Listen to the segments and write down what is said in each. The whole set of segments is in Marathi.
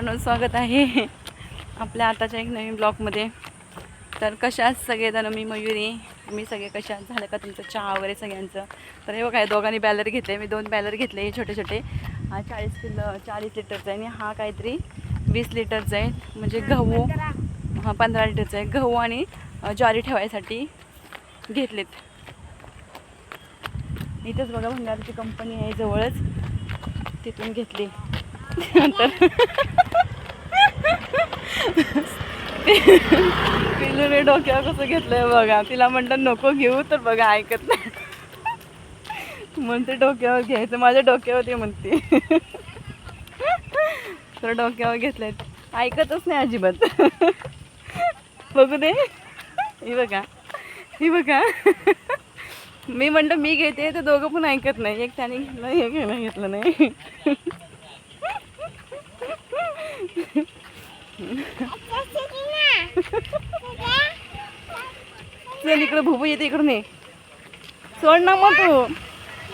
म्हणून स्वागत आहे आपल्या आताच्या एक नवीन ब्लॉगमध्ये. तर कशा सगळेजण मी मयुरी. मी सगळे कशा झालं का तुमचं चहा वगैरे सगळ्यांचं? तर हे बघा दोघांनी बॅलर घेतले. मी दोन बॅलर घेतले हे छोटे छोटे. हा चाळीस किलो चाळीस लिटरचा आहे आणि हा काहीतरी वीस लिटरचा आहे म्हणजे गहू. हा पंधरा लिटरचा आहे गहू आणि ज्वारी ठेवायसाठी घेतलेत. इथेच बघा भंगारची कंपनी आहे जवळच. तिथून घेतली. तर पिलूने डोक्यावर कसं घेतलंय बघा. तिला म्हणलं नको घेऊ तर बघा ऐकत नाही. म्हणते डोक्यावर घ्यायचं माझ्या डोक्यावर ते म्हणते. तर डोक्यावर घेतलंय. ऐकतच नाही अजिबात. बघू दे. ही बघा. ही बघा. मी म्हणलं मी घेते तर दोघं पण ऐकत नाही. एक त्याने घेतलं एक घेणं घेतलं नाही. चल इकडं भुबू येते इकडून ये. सोड ना मग तू.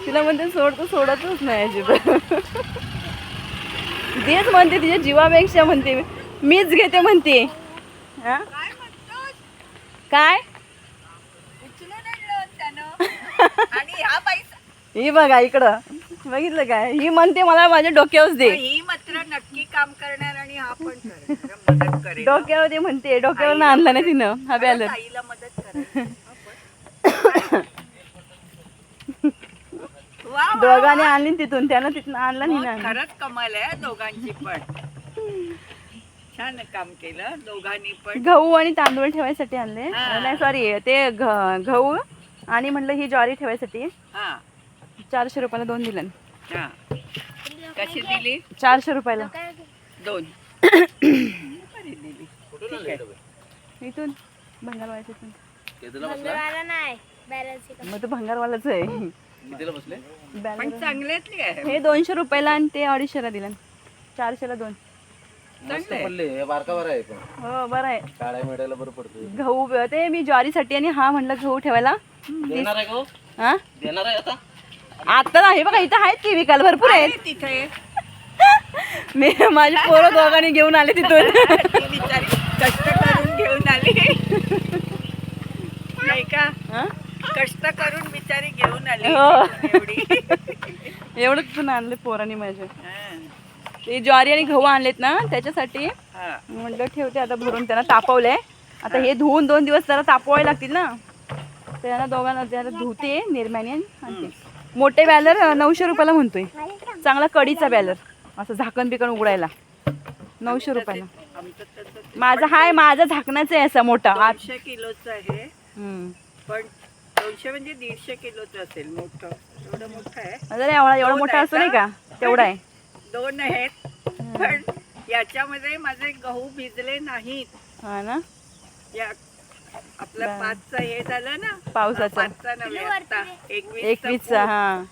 तिला म्हणते सोड तर सोडतच नाही अजिबात. तेच म्हणते तिच्या जीवापेक्षा म्हणते मीच घेते म्हणते. हा? काय? हा ही बघा इकडं. बघितलं काय? ही म्हणते मला माझ्या डोक्यावर दे. ही मात्र नक्की काम करणार आणि हा पण करणार. मदत करेल. डोक्यावर म्हणते डोक्यावर आणलं नाही तिनं हा बॅलर आईला मदत करेल. पण. वा, वा, दोघांनी आणली तिथून त्यानं तिथून आणलं नाही मग ना खरंच कमाल आहे दोघांची पण. छान काम केलं दोघांनी पण. गहू आणि तांदूळ ठेवायसाठी आणले. हा. नाही सॉरी ते घ- गहू आणि म्हणलं ही ज्वारी ठेवायसाठी. हा. चारशे रुपयाला दोन दिलं. हा. कशी दिली? चारशे रुपयाला. दोन. इथून भंगारवाल्याच्या मग तो भंगारवालाच आहे. कितीला बसले? पण बॅलर चांगल्यातली आहे हे दोनशे रुपयाला आणि ते अडीचशेला दिलं. चारशेला दोन. मस्त. पडले. हे बरा आहे पण. हो बरं आहे. काळ्या मिळायला बरं पडतं गहू ते मी ज्वारीसाठी आणि हा म्हणलं गहू ठेवायला. देणार आहे का हो? हा देणार आहे आता? आता नाही बघा इथं आहेत की विकायला भरपूर आहेत. आहे तिथे मी माझी पोरं दोघांनी घेऊन आले तिथून. कष्ट करून घेऊन आली. नाही का? हा? कष्ट करून बिचारी घेऊन आली. हो. एवढी. एवढं तिथून आणले पोरांनी माझे. ते ज्वारी आणि गहू आणलेत ना त्याच्यासाठी. म्हटलं ठेवते आता भरून त्यांना तापवलंय आता हे धुवून दोन दिवस जरा तापवावे लागतील ना. त्यांना दोघांना त्याला धुते निर्म्याने आणते. मोठे बॅलर नऊशे रुपयाला म्हणतोय. चांगला कडीचा बॅलर. असं झाकण बिकण उघडायला. नऊशे रुपयाला माझा हाय माझा झाकणाचा आहे असा मोठा. दोनशे किलोचं आहे. पण दोनशे म्हणजे दीडशे किलोचं असेल मोठं. एवढं मोठं आहे. एवढा मोठा असतो नाही का? तेवढा आहे. दोन आहेत. पण याच्यामध्ये माझे गहू भिजले नाहीत. हा ना? या आपलं पाचचं हे झालं ना? पावसाचं. एकवीसचा हा.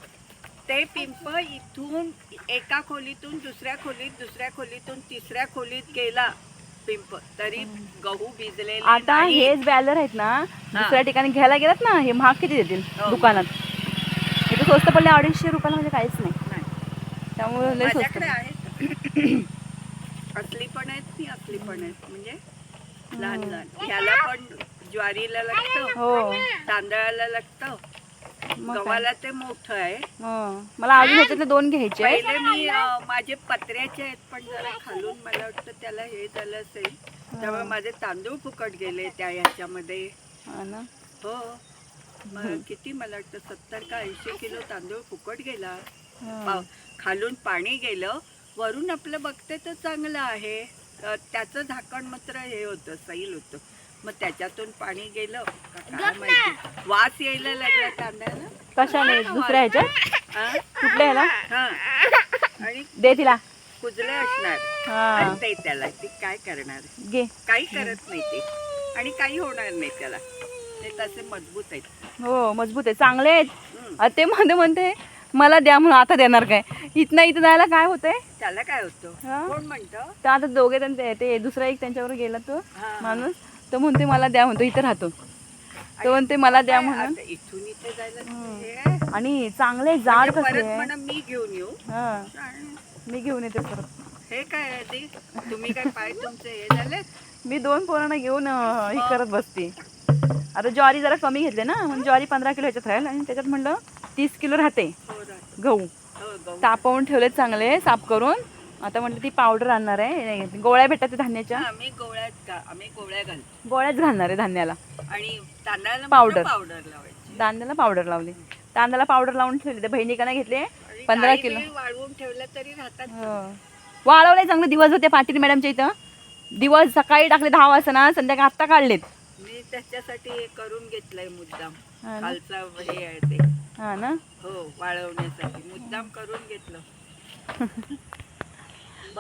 ते पिंप इथून एका खोलीतून दुसऱ्या खोलीत दुसऱ्या खोलीतून तिसऱ्या खोलीत गेला पिंप. तरी गहू भिजलेले आता. हेच बॅलर आहेत ना दुसऱ्या ठिकाणी घ्यायला गेलात ना हे महाग किती देतील हो. दुकानात? इथं स्वस्त पडले अडीचशे रुपयाला म्हणजे काहीच नाही. त्यामुळे लय स्वस्त. असली पण आहेत ती असली पण आहेत. म्हणजे लहान लहान. ह्याला पण ज्वारीला लागतं हो. तांदळाला लागतं? गव्हाला ते मोठं आहे. हो. मला अजून ह्याच्यातले दोन घ्यायचे आहेत. पहिले मी अं, माझे पत्र्याचे आहेत पण जरा खालून मला वाटतं त्याला हे झालं असेल. त्यामुळे माझे तांदूळ फुकट गेले त्या ह्याच्यामध्ये. हा ना? हो. मग किती मला वाटतं सत्तर का ऐंशी किलो तांदूळ फुकट गेला. हा. पाव- खालून पाणी गेलं. वरून आपलं बघते तर चांगलं आहे. अं, त्याचं झाकण मात्र हे होतं सैल होतं. मग त्याच्यातून पाणी गेलं. का काय माहिती? वास यायला लागला तांदळाला कशाने? दुसऱ्या ह्याच्यात? हा? कुठल्या ह्याला? हा. आणि दे तिला. कुजले असणार. हा. आणते त्याला ती काय करणार? घे. काही करत नाही ते. आणि काही होणार नाही त्याला. ते तसे मजबूत आहेत. हो मजबूत आहे चांगले आहेत. हम्म. ते म्हणते म्हणते मला द्या म्हणून आता देणार काय? इथनं इथं जायला काय होतंय? त्याला काय होतं? हा? कोण म्हणतं? तर आता दोघे जण ते- ते दुसरा एक त्यांच्यावर गेला तो हा. माणूस. तो म्हणते मला द्या म्हणतो इथं राहतो. तो म्हणते मला द्या म्हणून. इथून इथे जायला. हे. आणि चांगले जाड म्हणजे म्हणा मी घेऊन येऊ. हा. मी घेऊन येते परत. हे काय तुम्ही काय पाय तुमचे हे झाले? मी दोन पोरांना घेऊन हे करत बसते. आता ज्वारी जरा कमी घेतले ना म्हणून ज्वारी पंधरा किलो ह्याच्यात राहील आणि त्याच्यात म्हणलं तीस किलो राहते. हो हो गहू. तापवून ठेवले चांगले साफ करून. आता म्हटलं ती पावडर आणणार आहे. गोळ्या भेटतात धान्याच्या. आम्ही गोळ्यात आम्ही गोळ्या घालतो. गोळ्याच घालणार आहे धान्याला. आणि तांदळाला पावडर. पावडर लावायची. तांदळाला पावडर लावली. तांदळाला पावडर लावून ठेवली. त्या बहिणीकानं घेतले. आणि पंधरा काही किलो. वेळ वाळवून ठेवलं तरी राहतात हो. वाळवलंय चांगले. दिवस होते पाटील मॅडमच्या इथं. दिवस सकाळी टाकले दहा वाजता ना संध्याकाळी आत्ता काढलेत. मी त्याच्यासाठी हे करून घेतलंय मुद्दाम. हा ना? खालचा हे आहे ते. हा ना. हो वाळवण्यासाठी. मुद्दाम करून घेतलं.